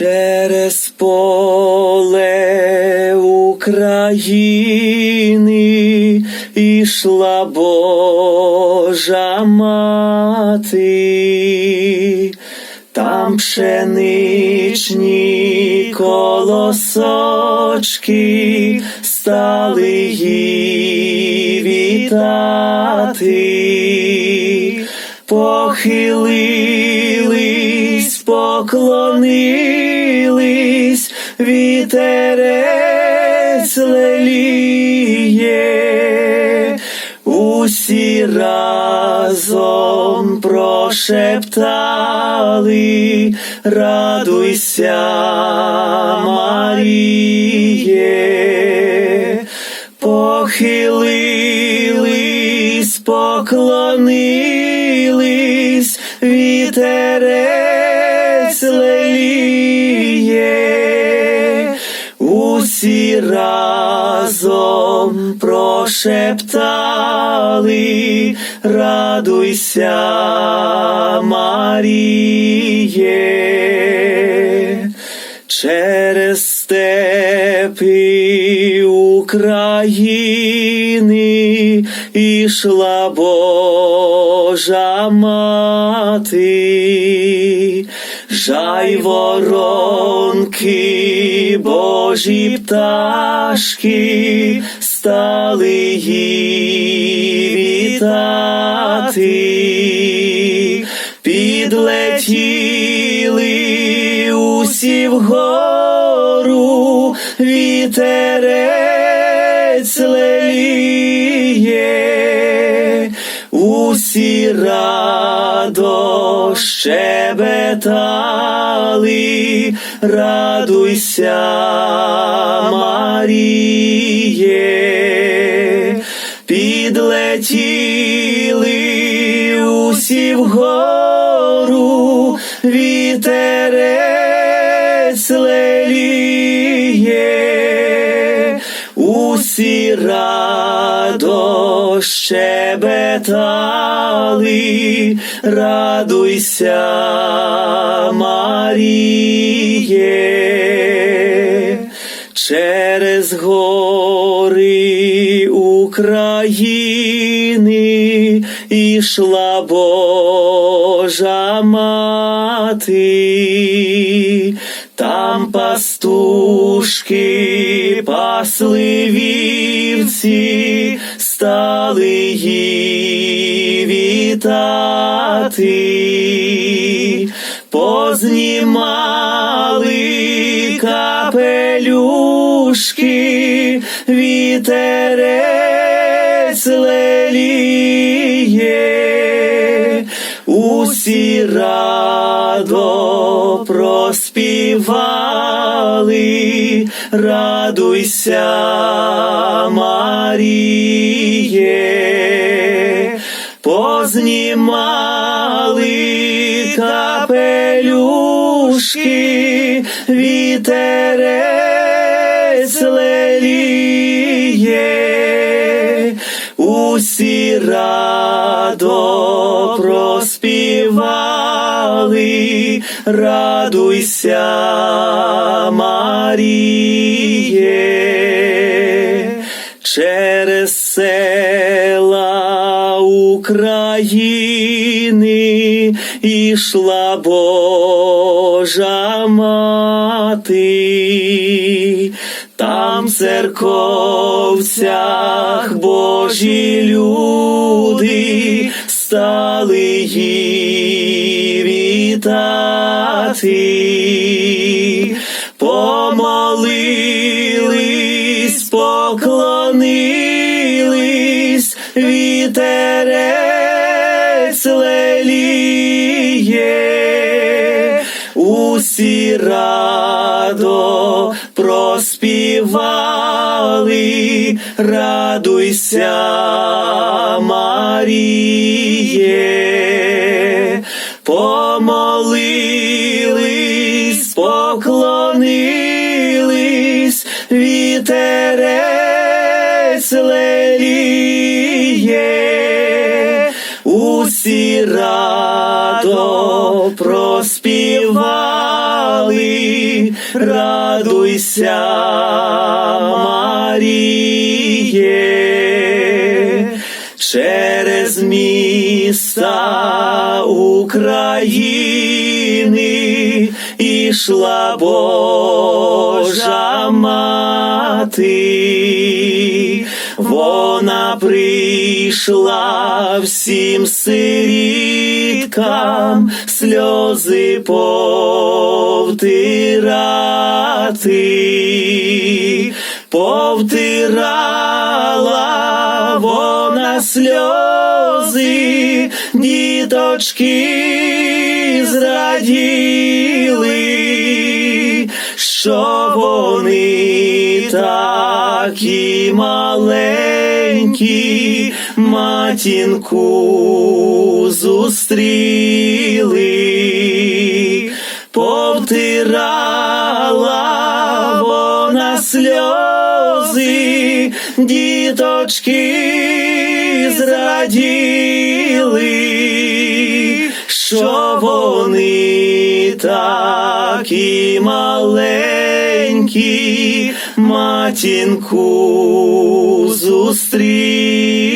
Через поле України ішла Божа мати, там пшеничні колосочки стали їй вітати, похилились, поклонились, вітерець леліє, усі разом прошептали, радуйся, Маріє, прошептали, радуйся, Маріє, через степи України ішла Божа мати, жай воронки, Божі пташки стали їй вітати, підлетіли усі вгору, вітерець леліє, усі радо щебетали, радуйся, Маріє, підлетіли усі вгору, вітерець леліє, усі радо щебетали, радуйся, Маріє, через гори України ішла Божа мати, там пастушки пасли вівці, стали її вітати, познімали капелюшки, вітерець леліє, радо проспівали, радуйся, Маріє, познімали капелюшки, вітерець леліє, усі радо проспівали, радуйся, Маріє, через села України ішла Божа мати, там церковцях Божі люди стали їй вітати, помолились, поклонились, вітерець леліє, усі радо проспівали, радуйся, Маріє, усі радо проспівали, радуйся, Маріє, через міста України ішла Божа мати, вона прийшла всім сиріткам сльози повтирати, повтирала вона сльози, діточки зраділи, що вони такі маленькі, матінку зустріли, повтирала вона сльози, діточки зраділи, що вони такі маленькі, матінку зустріли.